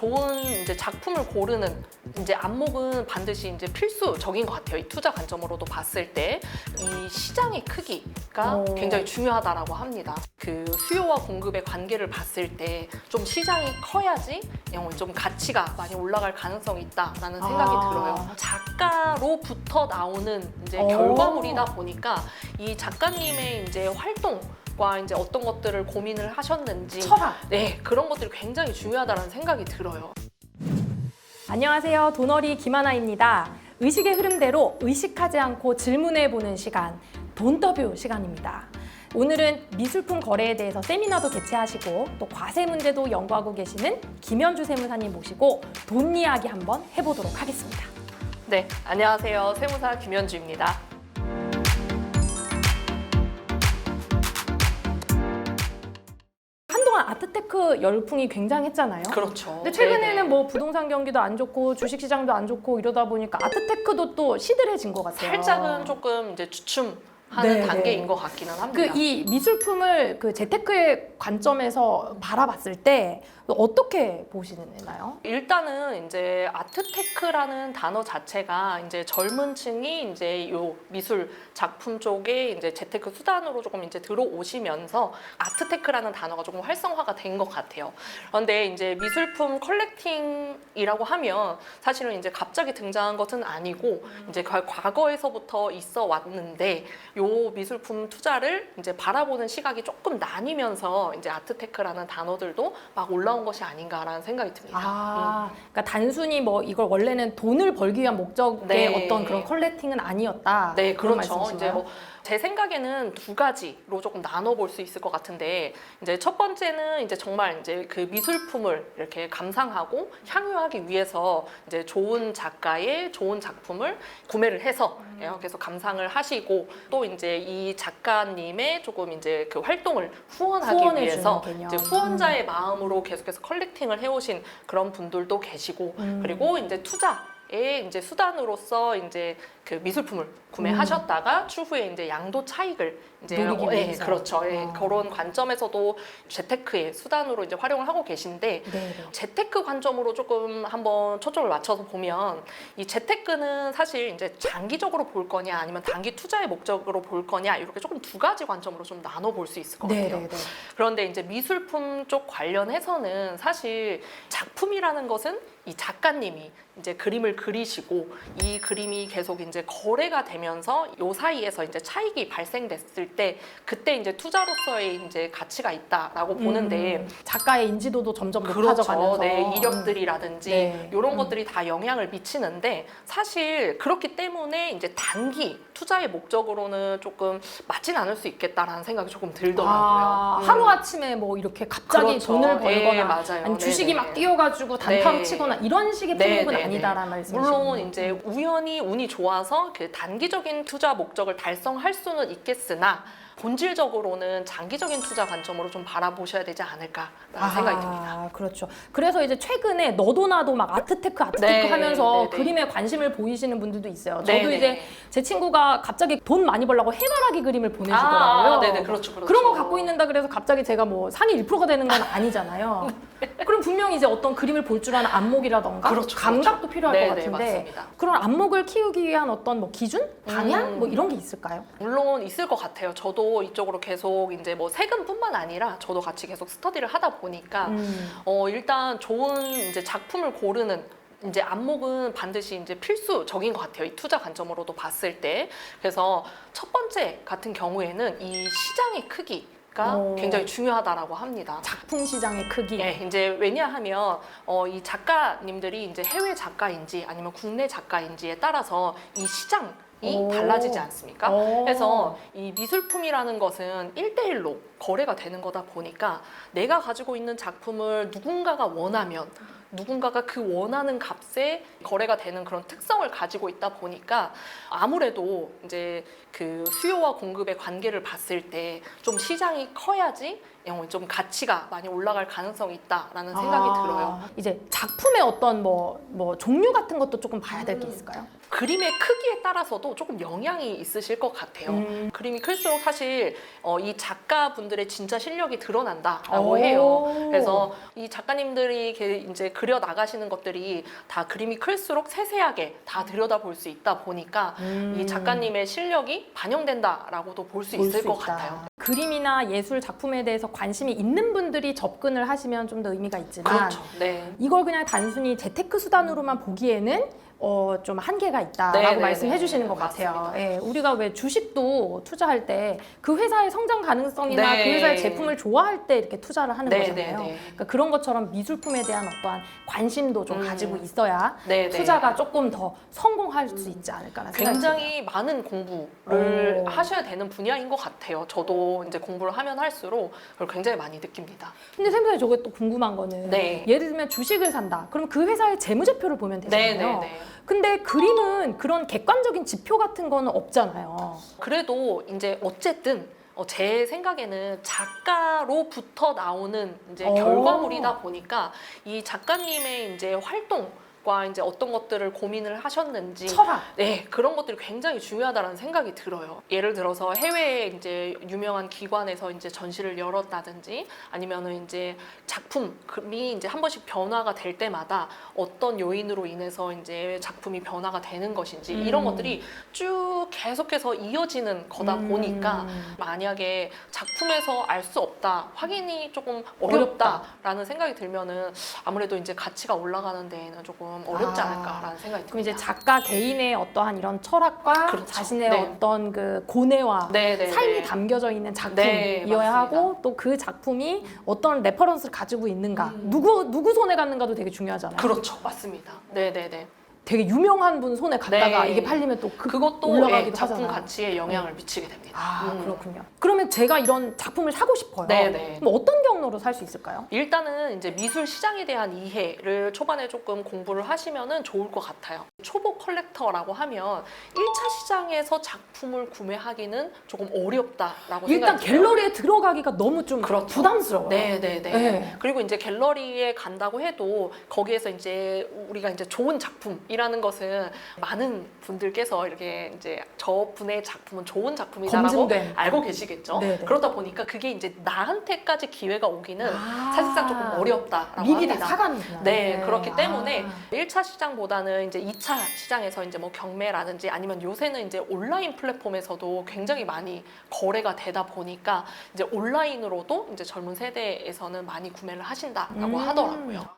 좋은 이제 작품을 고르는 이제 안목은 반드시 이제 필수적인 것 같아요. 이 투자 관점으로도 봤을 때 이 시장의 크기가 오. 굉장히 중요하다라고 합니다. 그 수요와 공급의 관계를 봤을 때 좀 시장이 커야지 어, 좀 가치가 많이 올라갈 가능성이 있다라는 생각이 아. 들어요. 작가로부터 나오는 이제 오. 결과물이다 보니까 이 작가님의 이제 활동 과 이제 어떤 것들을 고민을 하셨는지 철학. 네 그런 것들이 굉장히 중요하다는 생각이 들어요. 안녕하세요. 도너리 김하나입니다. 의식의 흐름대로 의식하지 않고 질문해 보는 시간, 돈더뷰 시간입니다. 오늘은 미술품 거래에 대해서 세미나도 개최하시고 또 과세 문제도 연구하고 계시는 김현주 세무사님 모시고 돈 이야기 한번 해보도록 하겠습니다. 네 안녕하세요 세무사 김현주입니다. 테크 열풍이 굉장했잖아요. 그렇죠. 근데 최근에는 네네. 뭐 부동산 경기도 안 좋고 주식 시장도 안 좋고 이러다 보니까 아트테크도 또 시들해진 것 같아요. 살짝은 조금 이제 주춤 하는 네, 단계인 네. 것 같기는 합니다. 그 이 미술품을 그 재테크의 관점에서 바라봤을 때 어떻게 보시나요? 일단은 이제 아트테크라는 단어 자체가 이제 젊은 층이 이제 요 미술 작품 쪽에 이제 재테크 수단으로 조금 이제 들어오시면서 아트테크라는 단어가 조금 활성화가 된 것 같아요. 그런데 이제 미술품 컬렉팅이라고 하면 사실은 이제 갑자기 등장한 것은 아니고 이제 과- 과거에서부터 있어 왔는데 요 미술품 투자를 이제 바라보는 시각이 조금 나뉘면서 이제 아트테크라는 단어들도 막 올라온 것이 아닌가라는 생각이 듭니다. 아, 그러니까 단순히 뭐 이걸 원래는 돈을 벌기 위한 목적의 네. 어떤 그런 컬렉팅은 아니었다. 네, 그런 그렇죠. 이제 뭐 제 생각에는 두 가지로 조금 나눠볼 수 있을 것 같은데 이제 첫 번째는 이제 정말 이제 그 미술품을 이렇게 감상하고 향유하기 위해서 이제 좋은 작가의 좋은 작품을 구매를 해서 음. 예, 계속 감상을 하시고 또 이제 이 작가님의 조금 이제 그 활동을 후원하기 위해서. 이제 후원자의 마음으로 계속해서 컬렉팅을 해오신 그런 분들도 계시고 음. 그리고 이제 투자 의 이제 수단으로서 이제 그 미술품을 구매하셨다가 추후에 이제 양도 차익을 이제 음. 노리기 어, 예, 위해서. 그렇죠. 예, 어. 그런 관점에서도 재테크의 수단으로 이제 활용을 하고 계신데 네, 네. 재테크 관점으로 조금 한번 초점을 맞춰서 보면 이 재테크는 사실 이제 장기적으로 볼 거냐 아니면 단기 투자의 목적으로 볼 거냐 이렇게 조금 두 가지 관점으로 좀 나눠 볼 수 있을 것 네, 같아요. 네, 네. 그런데 이제 미술품 쪽 관련해서는 사실 작품이라는 것은 이 작가님이 이제 그림을 그리시고 이 그림이 계속 이제 거래가 되면서 요 사이에서 이제 차익이 발생됐을 때 그때 이제 투자로서의 이제 가치가 있다라고 보는데 음, 작가의 인지도도 점점 높아져가면서 그렇죠. 네, 이력들이라든지 네. 이런 음. 것들이 다 영향을 미치는데 사실 그렇기 때문에 이제 단기 투자의 목적으로는 조금 맞진 않을 수 있겠다라는 생각이 조금 들더라고요. 아, 음. 하루 아침에 뭐 이렇게 갑자기 그렇죠. 돈을 예, 벌거나 맞아요. 아니 주식이 네네. 막 뛰어가지고 단타로 네. 치거나 이런 식의 네, 품목은 네, 아니다라는 말씀이시죠. 물론 이제 우연히 운이 좋아서 그 단기적인 투자 목적을 달성할 수는 있겠으나 본질적으로는 장기적인 투자 관점으로 좀 바라보셔야 되지 않을까라는 생각이 듭니다. 그렇죠. 그래서 이제 최근에 너도 나도 막 아트테크 아트테크 네, 하면서 네, 네. 그림에 관심을 보이시는 분들도 있어요. 네, 저도 네. 이제 제 친구가 갑자기 돈 많이 벌라고 해바라기 그림을 보내주더라고요. 아, 네네, 그렇죠, 그렇죠. 그런 거 갖고 있는다 그래서 갑자기 제가 뭐 상위 1%가 되는 건 아니잖아요. 그럼 분명히 이제 어떤 그림을 볼 줄 아는 안목이라던가 그렇죠, 감각도 필요할 네, 것 네, 같은데 맞습니다. 그런 안목을 키우기 위한 어떤 뭐 기준, 방향 음. 뭐 이런 게 있을까요? 물론 있을 것 같아요. 저도 이쪽으로 계속 이제 뭐 세금뿐만 아니라 저도 같이 계속 스터디를 하다 보니까 음. 어 일단 좋은 이제 작품을 고르는 이제 안목은 반드시 이제 필수적인 것 같아요. 이 투자 관점으로도 봤을 때. 그래서 첫 번째 같은 경우에는 이 시장의 크기 가 오. 굉장히 중요하다라고 합니다. 작품 시장의 크기. 예, 이제 왜냐하면 어, 이 작가님들이 이제 해외 작가인지 아니면 국내 작가인지에 따라서 이 시장 이 오. 달라지지 않습니까? 오. 그래서 이 미술품이라는 것은 일대일로 거래가 되는 거다 보니까 내가 가지고 있는 작품을 누군가가 원하면 누군가가 그 원하는 값에 거래가 되는 그런 특성을 가지고 있다 보니까 아무래도 이제 그 수요와 공급의 관계를 봤을 때 좀 시장이 커야지 어, 좀 가치가 많이 올라갈 가능성이 있다라는 생각이 아, 들어요. 이제 작품의 어떤 뭐, 뭐 종류 같은 것도 조금 봐야 될 게 있을까요? 그림의 크기에 따라서도 조금 영향이 있으실 것 같아요. 음. 그림이 클수록 사실 어, 이 작가분들의 진짜 실력이 드러난다라고 오. 해요. 그래서 이 작가님들이 이렇게 이제 그려 나가시는 것들이 다 그림이 클수록 세세하게 다 들여다볼 수 있다 보니까 음. 이 작가님의 실력이 반영된다라고도 볼수볼 있을 수 것 있다. 같아요. 그림이나 예술 작품에 대해서 관심이 있는 분들이 접근을 하시면 좀 더 의미가 있지만 그렇죠. 네. 이걸 그냥 단순히 재테크 수단으로만 보기에는 어, 좀 한계가 있다라고 네, 네, 말씀해 네. 주시는 것 같아요. 예, 우리가 왜 주식도 투자할 때 그 회사의 성장 가능성이나 네. 그 회사의 제품을 좋아할 때 이렇게 투자를 하는 네, 거잖아요. 네, 네. 그러니까 그런 것처럼 미술품에 대한 어떠한 관심도 좀 음. 가지고 있어야 네, 네. 투자가 조금 더 성공할 수 있지 않을까라는 생각이. 굉장히 많은 공부를 오. 하셔야 되는 분야인 것 같아요. 저도 이제 공부를 하면 할수록 그걸 굉장히 많이 느낍니다. 근데 샘선이 저게 또 궁금한 거는 네. 예를 들면 주식을 산다. 그럼 그 회사의 재무제표를 보면 네, 되잖아요. 네, 네. 근데 그림은 그런 객관적인 지표 같은 거는 없잖아요. 그래도 이제 어쨌든 어, 제 생각에는 작가로부터 나오는 이제 오. 결과물이다 보니까 이 작가님의 이제 활동 과 이제 어떤 것들을 고민을 하셨는지 철학. 네, 그런 것들이 굉장히 중요하다는 생각이 들어요. 예를 들어서 해외에 이제 유명한 기관에서 이제 전시를 열었다든지 아니면은 이제 작품이 이제 한 번씩 변화가 될 때마다 어떤 요인으로 인해서 이제 작품이 변화가 되는 것인지 이런 음. 것들이 쭉 계속해서 이어지는 거다 음. 보니까 만약에 작품에서 알 수 없다, 확인이 조금 어렵다. 어렵다라는 생각이 들면은 아무래도 이제 가치가 올라가는 데에는 조금 어렵지 아. 않을까라는 생각이 그럼 이제 듭니다. 작가 개인의 어떠한 이런 철학과 그렇죠. 자신의 네. 어떤 그 고뇌와 네, 네, 삶이 네. 담겨져 있는 작품이어야 네, 맞습니다. 하고 또 그 작품이 어떤 레퍼런스를 가지고 있는가 음. 누구 누구 손에 갔는가도 되게 중요하잖아요. 그렇죠, 맞습니다. 네, 네, 네. 되게 유명한 분 손에 갔다가 네. 이게 팔리면 또 그, 그것도 올라가기도 예, 작품 하잖아요. 가치에 영향을 미치게 됩니다. 아 음. 그렇군요. 그러면 제가 이런 작품을 사고 싶어요. 네, 네. 그럼 어떤 경로로 살 수 있을까요? 일단은 이제 미술 시장에 대한 이해를 초반에 조금 공부를 하시면은 좋을 것 같아요. 초보 컬렉터라고 하면 1차 시장에서 작품을 구매하기는 조금 어렵다라고 일단 생각이 들어요. 갤러리에 들어가기가 너무 좀 그렇죠. 부담스러워요. 네, 네, 네, 네. 그리고 이제 갤러리에 간다고 해도 거기에서 이제 우리가 이제 좋은 작품이라는 것은 많은 분들께서 이렇게 이제 저분의 작품은 좋은 작품이다라고 검증된. 알고 계시겠죠. 네, 네. 그러다 보니까 그게 이제 나한테까지 기회가 오기는 아. 사실상 조금 어렵다라고 미리 다 합니다. 사가는구나. 네, 그렇기 아. 때문에 1차 시장보다는 이제 2차 시장에서 이제 뭐 경매라든지 아니면 요새는 이제 온라인 플랫폼에서도 굉장히 많이 거래가 되다 보니까 이제 온라인으로도 이제 젊은 세대에서는 많이 구매를 하신다라고 음. 하더라고요.